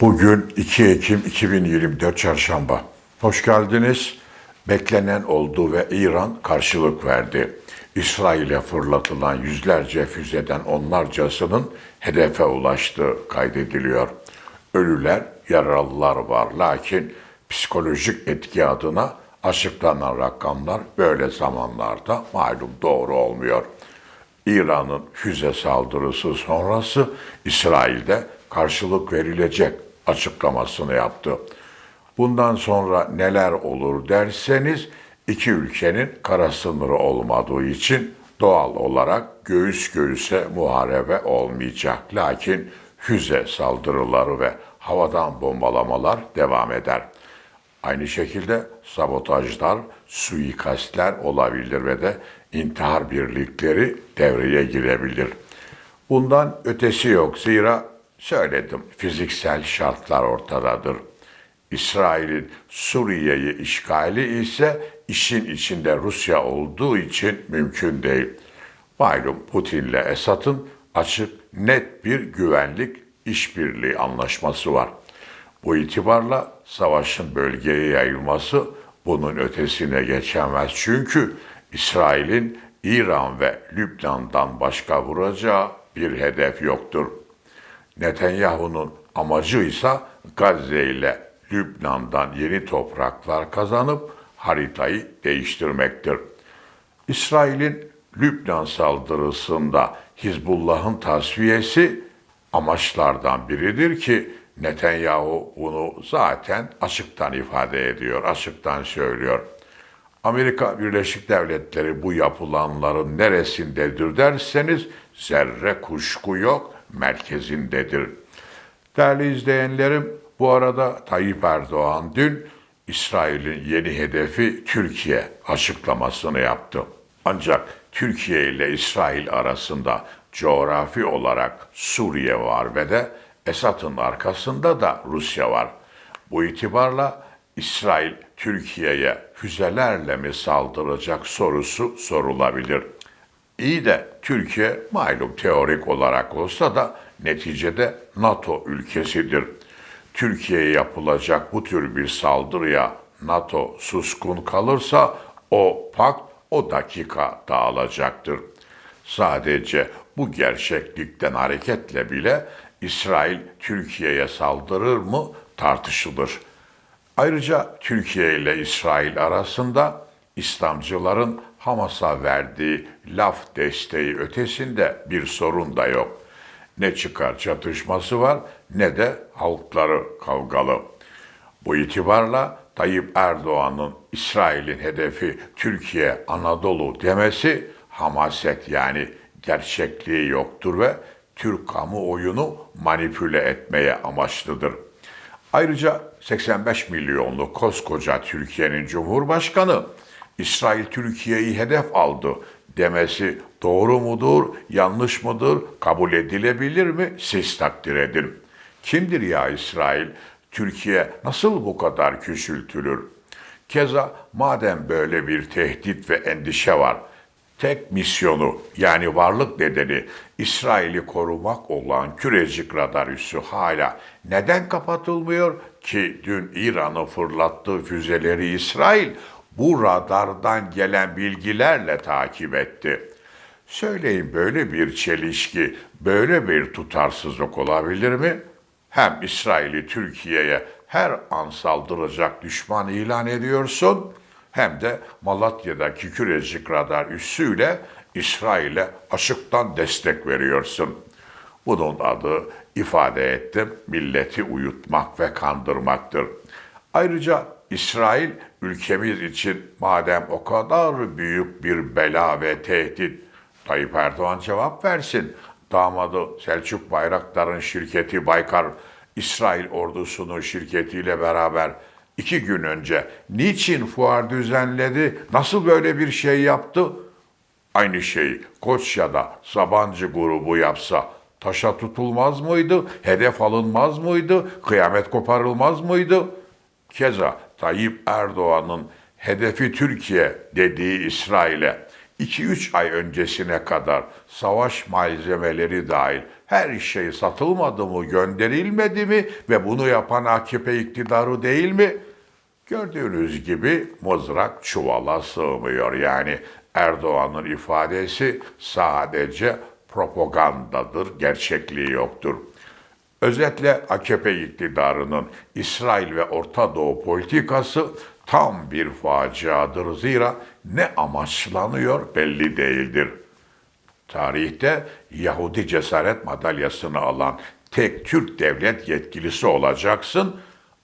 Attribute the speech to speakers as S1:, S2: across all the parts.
S1: Bugün 2 Ekim 2024 Çarşamba. Hoş geldiniz. Beklenen oldu ve İran karşılık verdi. İsrail'e fırlatılan yüzlerce füzeden onlarcasının hedefe ulaştığı kaydediliyor. Ölüler, yaralılar var lakin psikolojik etki adına açıklanan rakamlar böyle zamanlarda malum doğru olmuyor. İran'ın füze saldırısı sonrası İsrail'de karşılık verilecek açıklamasını yaptı. Bundan sonra neler olur derseniz iki ülkenin kara sınırı olmadığı için doğal olarak göğüs göğüse muharebe olmayacak. Lakin füze saldırıları ve havadan bombalamalar devam eder. Aynı şekilde sabotajlar, suikastler olabilir ve de intihar birlikleri devreye girebilir. Bundan ötesi yok zira söyledim fiziksel şartlar ortadadır. İsrail'in Suriye'yi işgali ise işin içinde Rusya olduğu için mümkün değil. Malum Putin'le Esad'ın açık net bir güvenlik işbirliği anlaşması var. Bu itibarla savaşın bölgeye yayılması bunun ötesine geçemez. Çünkü İsrail'in İran ve Lübnan'dan başka vuracağı bir hedef yoktur. Netanyahu'nun amacı ise Gazze ile Lübnan'dan yeni topraklar kazanıp haritayı değiştirmektir. İsrail'in Lübnan saldırısında Hizbullah'ın tasfiyesi amaçlardan biridir ki Netanyahu bunu zaten açıktan ifade ediyor, açıktan söylüyor. Amerika Birleşik Devletleri bu yapılanların neresindedir derseniz zerre kuşku yok, merkezindedir. Değerli izleyenlerim, bu arada Tayyip Erdoğan dün İsrail'in yeni hedefi Türkiye açıklamasını yaptı. Ancak Türkiye ile İsrail arasında coğrafi olarak Suriye var ve de Esad'ın arkasında da Rusya var. Bu itibarla İsrail Türkiye'ye füzelerle mi saldıracak sorusu sorulabilir. İyi de Türkiye malum teorik olarak olsa da neticede NATO ülkesidir. Türkiye'ye yapılacak bu tür bir saldırıya NATO suskun kalırsa o pakt o dakika dağılacaktır. Sadece bu gerçeklikten hareketle bile İsrail Türkiye'ye saldırır mı tartışılır. Ayrıca Türkiye ile İsrail arasında İslamcıların Hamas'a verdiği laf desteği ötesinde bir sorun da yok. Ne çıkar çatışması var ne de halkları kavgalı. Bu itibarla Tayyip Erdoğan'ın İsrail'in hedefi Türkiye, Anadolu demesi hamaset yani gerçekliği yoktur ve Türk kamuoyunu manipüle etmeye amaçlıdır. Ayrıca 85 milyonlu koskoca Türkiye'nin Cumhurbaşkanı İsrail Türkiye'yi hedef aldı demesi doğru mudur, yanlış mıdır, kabul edilebilir mi siz takdir edin. Kimdir ya İsrail? Türkiye nasıl bu kadar küçültülür? Keza madem böyle bir tehdit ve endişe var, tek misyonu yani varlık nedeni İsrail'i korumak olan kürecik radar üssü hala neden kapatılmıyor ki dün İran'ın fırlattığı füzeleri İsrail bu radardan gelen bilgilerle takip etti. Söyleyin böyle bir çelişki, böyle bir tutarsızlık olabilir mi? Hem İsrail'i Türkiye'ye her an saldıracak düşman ilan ediyorsun, hem de Malatya'daki kürecik radar üssüyle İsrail'e açıktan destek veriyorsun. Bunun adı ifade ettim milleti uyutmak ve kandırmaktır. Ayrıca İsrail ülkemiz için madem o kadar büyük bir bela ve tehdit Tayyip Erdoğan cevap versin. Damadı Selçuk Bayraktar'ın şirketi Baykar İsrail ordusunun şirketiyle beraber iki gün önce niçin fuar düzenledi, nasıl böyle bir şey yaptı? Aynı şeyi Koçya'da Sabancı grubu yapsa taşa tutulmaz mıydı, hedef alınmaz mıydı, kıyamet koparılmaz mıydı? Keza Tayyip Erdoğan'ın hedefi Türkiye dediği İsrail'e 2-3 ay öncesine kadar savaş malzemeleri dahil her şey satılmadı mı, gönderilmedi mi ve bunu yapan AKP iktidarı değil mi? Gördüğünüz gibi mızrak çuvala sığmıyor. Yani Erdoğan'ın ifadesi sadece propagandadır, gerçekliği yoktur. Özetle AKP iktidarının İsrail ve Orta Doğu politikası tam bir faciadır. Zira ne amaçlanıyor belli değildir. Tarihte Yahudi cesaret madalyasını alan tek Türk devlet yetkilisi olacaksın.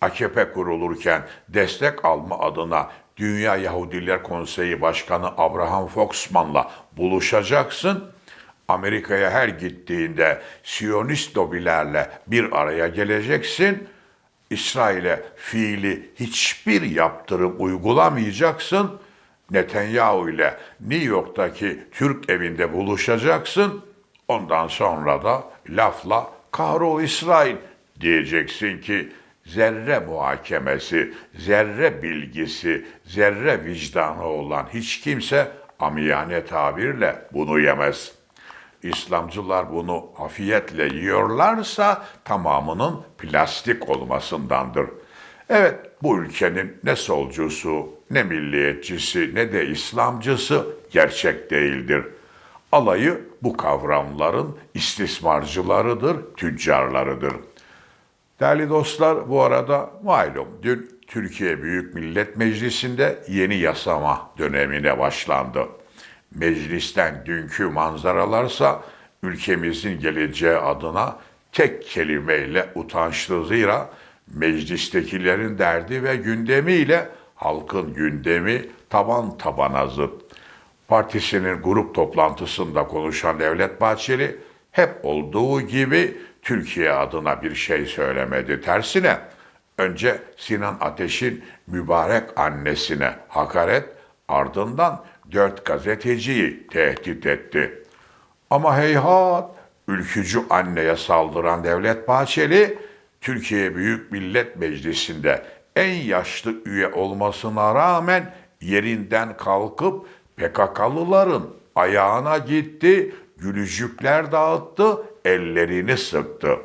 S1: AKP kurulurken destek alma adına Dünya Yahudiler Konseyi Başkanı Abraham Foxman'la buluşacaksın. Amerika'ya her gittiğinde Siyonist lobilerle bir araya geleceksin. İsrail'e fiili hiçbir yaptırım uygulamayacaksın. Netanyahu ile New York'taki Türk evinde buluşacaksın. Ondan sonra da lafla kahrol İsrail diyeceksin ki zerre muhakemesi, zerre bilgisi, zerre vicdanı olan hiç kimse amiyane tabirle bunu yemez. İslamcılar bunu afiyetle yiyorlarsa tamamının plastik olmasındandır. Evet, bu ülkenin ne solcusu, ne milliyetçisi, ne de İslamcısı gerçek değildir. Alayı bu kavramların istismarcılarıdır, tüccarlarıdır. Değerli dostlar, bu arada malum dün Türkiye Büyük Millet Meclisi'nde yeni yasama dönemine başlandı. Meclisten dünkü manzaralarsa ülkemizin geleceği adına tek kelimeyle utançlı zira meclistekilerin derdi ve gündemiyle halkın gündemi taban tabana zıt. Partisinin grup toplantısında konuşan Devlet Bahçeli hep olduğu gibi Türkiye adına bir şey söylemedi. Tersine önce Sinan Ateş'in mübarek annesine hakaret ardından dört gazeteciyi tehdit etti. Ama heyhat ülkücü anneye saldıran Devlet Bahçeli Türkiye Büyük Millet Meclisi'nde en yaşlı üye olmasına rağmen yerinden kalkıp PKK'lıların ayağına gitti, gülücükler dağıttı, ellerini sıktı.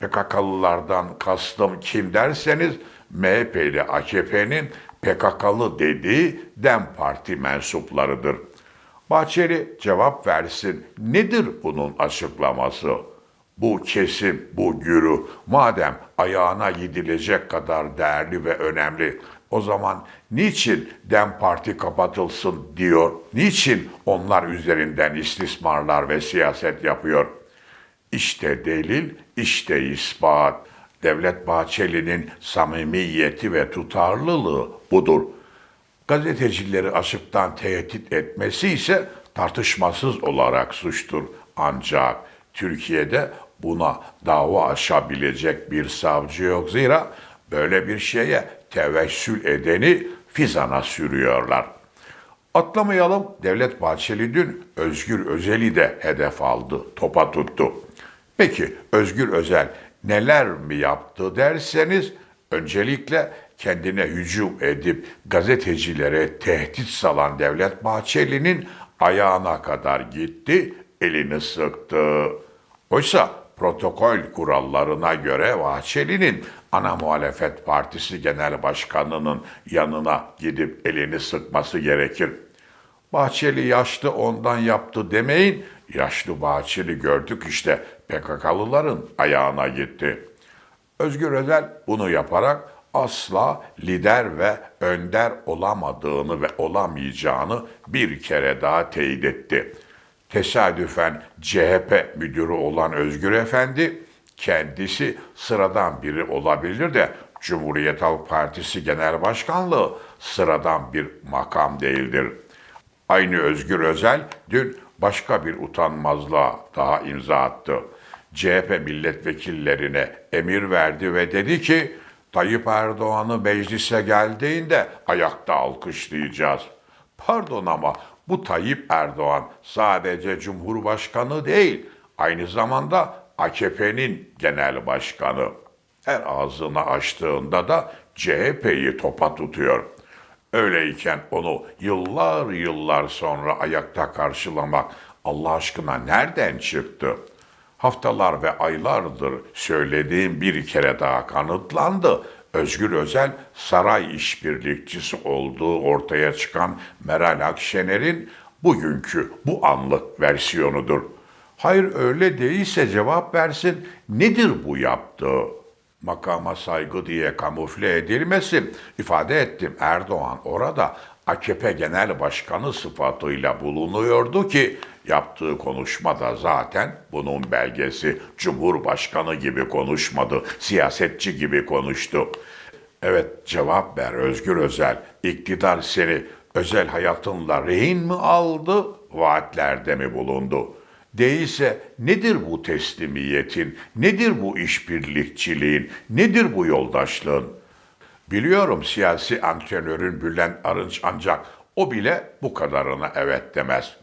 S1: PKK'lılardan kastım kim derseniz MHP ile AKP'nin PKK'lı dediği DEM Parti mensuplarıdır. Bahçeli cevap versin. Nedir bunun açıklaması? Bu kesim, bu gürü madem ayağına gidilecek kadar değerli ve önemli o zaman niçin DEM Parti kapatılsın diyor? Niçin onlar üzerinden istismarlar ve siyaset yapıyor? İşte delil, işte ispat. Devlet Bahçeli'nin samimiyeti ve tutarlılığı budur. Gazetecileri açıktan tehdit etmesi ise tartışmasız olarak suçtur. Ancak Türkiye'de buna dava açabilecek bir savcı yok. Zira böyle bir şeye tevessül edeni fizana sürüyorlar. Atlamayalım, Devlet Bahçeli dün Özgür Özel'i de hedef aldı, topa tuttu. Peki Özgür Özel neler mi yaptı derseniz, öncelikle kendine hücum edip gazetecilere tehdit salan Devlet Bahçeli'nin ayağına kadar gitti, elini sıktı. Oysa protokol kurallarına göre Bahçeli'nin ana muhalefet partisi genel başkanının yanına gidip elini sıkması gerekir. Bahçeli yaşlı ondan yaptı demeyin. Yaşlı Bahçeli gördük işte PKK'lıların ayağına gitti. Özgür Özel bunu yaparak asla lider ve önder olamadığını ve olamayacağını bir kere daha teyit etti. Tesadüfen CHP müdürü olan Özgür Efendi kendisi sıradan biri olabilir de Cumhuriyet Halk Partisi Genel Başkanlığı sıradan bir makam değildir. Aynı Özgür Özel dün başka bir utanmazlığa daha imza attı. CHP milletvekillerine emir verdi ve dedi ki Tayyip Erdoğan'ı meclise geldiğinde ayakta alkışlayacağız. Pardon ama bu Tayyip Erdoğan sadece Cumhurbaşkanı değil, aynı zamanda AKP'nin genel başkanı. Her ağzını açtığında da CHP'yi topa tutuyor. Öyleyken onu yıllar yıllar sonra ayakta karşılamak Allah aşkına nereden çıktı? Haftalar ve aylardır söylediğim bir kere daha kanıtlandı. Özgür Özel saray işbirlikçisi olduğu ortaya çıkan Meral Akşener'in bugünkü bu anlık versiyonudur. Hayır öyle değilse cevap versin. Nedir bu yaptığı? Makama saygı diye kamufle edilmesin. İfade ettim Erdoğan orada AKP Genel Başkanı sıfatıyla bulunuyordu ki yaptığı konuşmada zaten bunun belgesi Cumhurbaşkanı gibi konuşmadı, siyasetçi gibi konuştu. Evet cevap ver Özgür Özel. İktidar seni özel hayatınla rehin mi aldı, vaatlerde mi bulundu? Değilse nedir bu teslimiyetin, nedir bu işbirlikçiliğin, nedir bu yoldaşlığın? Biliyorum siyasi antrenörün Bülent Arınç ancak o bile bu kadarına evet demez.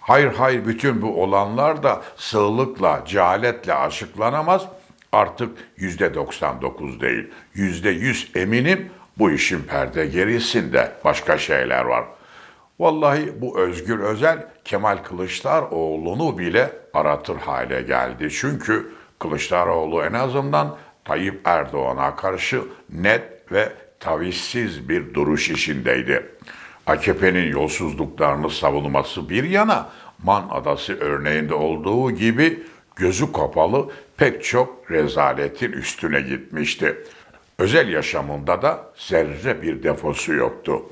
S1: Hayır hayır bütün bu olanlar da sığlıkla, cehaletle açıklanamaz. Artık yüzde 99 değil, yüzde yüz eminim bu işin perde gerisinde başka şeyler var. Vallahi bu Özgür Özel Kemal Kılıçdaroğlu'nu bile aratır hale geldi. Çünkü Kılıçdaroğlu en azından Tayyip Erdoğan'a karşı net ve tavizsiz bir duruş içindeydi. AKP'nin yolsuzluklarını savunması bir yana Man Adası örneğinde olduğu gibi gözü kapalı pek çok rezaletin üstüne gitmişti. Özel yaşamında da zerre bir defosu yoktu.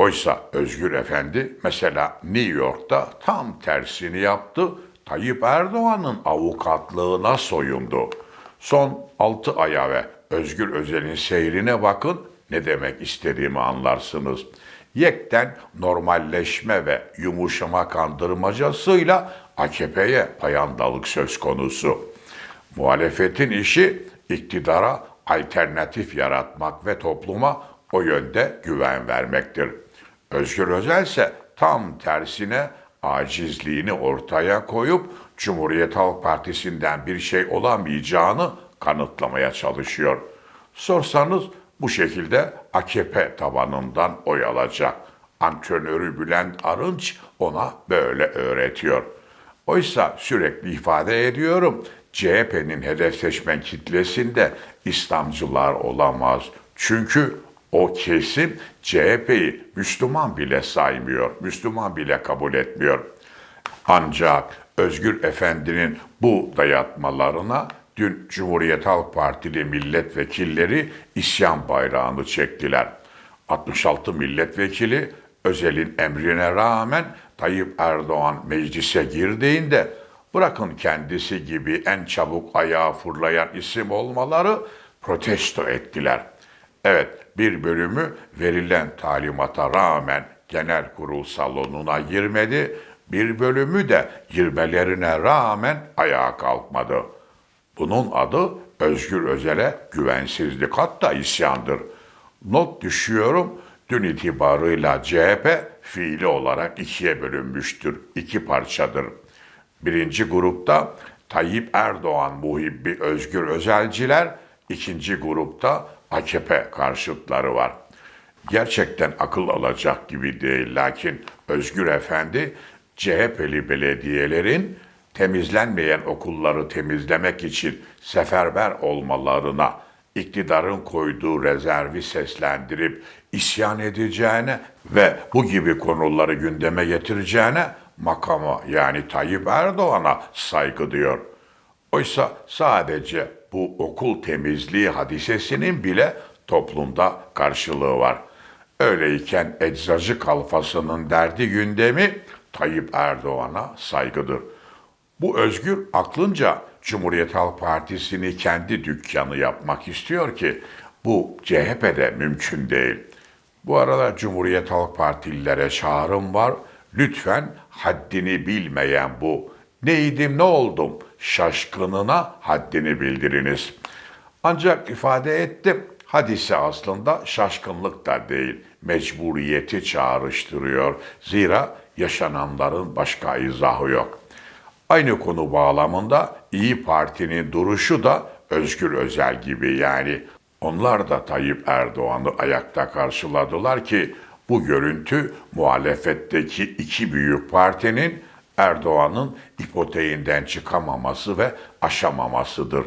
S1: Oysa Özgür Efendi mesela New York'ta tam tersini yaptı. Tayyip Erdoğan'ın avukatlığına soyundu. Son 6 aya ve Özgür Özel'in seyrine bakın ne demek istediğimi anlarsınız. Yekten normalleşme ve yumuşama kandırmacasıyla AKP'ye payandalık söz konusu. Muhalefetin işi iktidara alternatif yaratmak ve topluma o yönde güven vermektir. Özgür Özel ise tam tersine acizliğini ortaya koyup Cumhuriyet Halk Partisi'nden bir şey olamayacağını kanıtlamaya çalışıyor. Sorsanız bu şekilde AKP tabanından oy alacak. Antrenörü Bülent Arınç ona böyle öğretiyor. Oysa sürekli ifade ediyorum CHP'nin hedef seçmen kitlesinde İslamcılar olamaz. Çünkü o kesim CHP'yi Müslüman bile saymıyor, Müslüman bile kabul etmiyor. Ancak Özgür Efendi'nin bu dayatmalarına dün Cumhuriyet Halk Partili milletvekilleri isyan bayrağını çektiler. 66 milletvekili Özel'in emrine rağmen Tayyip Erdoğan meclise girdiğinde bırakın kendisi gibi en çabuk ayağa fırlayan isim olmaları protesto ettiler. Evet, bir bölümü verilen talimata rağmen genel kurul salonuna girmedi, bir bölümü de girmelerine rağmen ayağa kalkmadı. Bunun adı Özgür Özel'e güvensizlik hatta isyandır. Not düşüyorum, dün itibarıyla CHP fiili olarak ikiye bölünmüştür, iki parçadır. Birinci grupta Tayyip Erdoğan muhibbi Özgür Özelciler, ikinci grupta AKP karşıtları var. Gerçekten akıl alacak gibi değil lakin Özgür Efendi CHP'li belediyelerin temizlenmeyen okulları temizlemek için seferber olmalarına iktidarın koyduğu rezervi seslendirip isyan edeceğine ve bu gibi konuları gündeme getireceğine makama yani Tayyip Erdoğan'a saygı diyor. Oysa sadece bu okul temizliği hadisesinin bile toplumda karşılığı var. Öyleyken eczacı kalfasının derdi gündemi Tayyip Erdoğan'a saygıdır. Bu özgür aklınca Cumhuriyet Halk Partisi'ni kendi dükkanı yapmak istiyor ki bu CHP'de mümkün değil. Bu arada Cumhuriyet Halk Partililere çağrım var. Lütfen haddini bilmeyen bu neydim ne oldum şaşkınına haddini bildiriniz. Ancak ifade ettim hadise aslında şaşkınlık da değil mecburiyeti çağrıştırıyor. Zira yaşananların başka izahı yok. Aynı konu bağlamında İyi Parti'nin duruşu da Özgür Özel gibi yani onlar da Tayyip Erdoğan'ı ayakta karşıladılar ki bu görüntü muhalefetteki iki büyük partinin Erdoğan'ın ipoteğinden çıkamaması ve aşamamasıdır.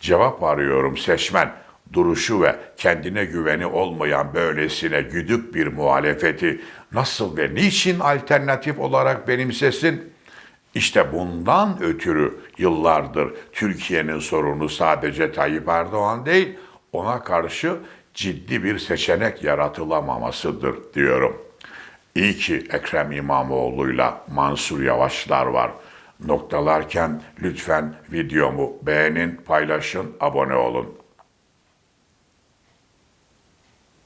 S1: Cevap arıyorum seçmen. Duruşu ve kendine güveni olmayan böylesine güdük bir muhalefeti nasıl ve niçin alternatif olarak benimsesin? İşte bundan ötürü yıllardır Türkiye'nin sorunu sadece Tayyip Erdoğan değil, ona karşı ciddi bir seçenek yaratılamamasıdır diyorum. İyi ki Ekrem İmamoğlu'yla Mansur Yavaşlar var. Noktalarken lütfen videomu beğenin, paylaşın, abone olun.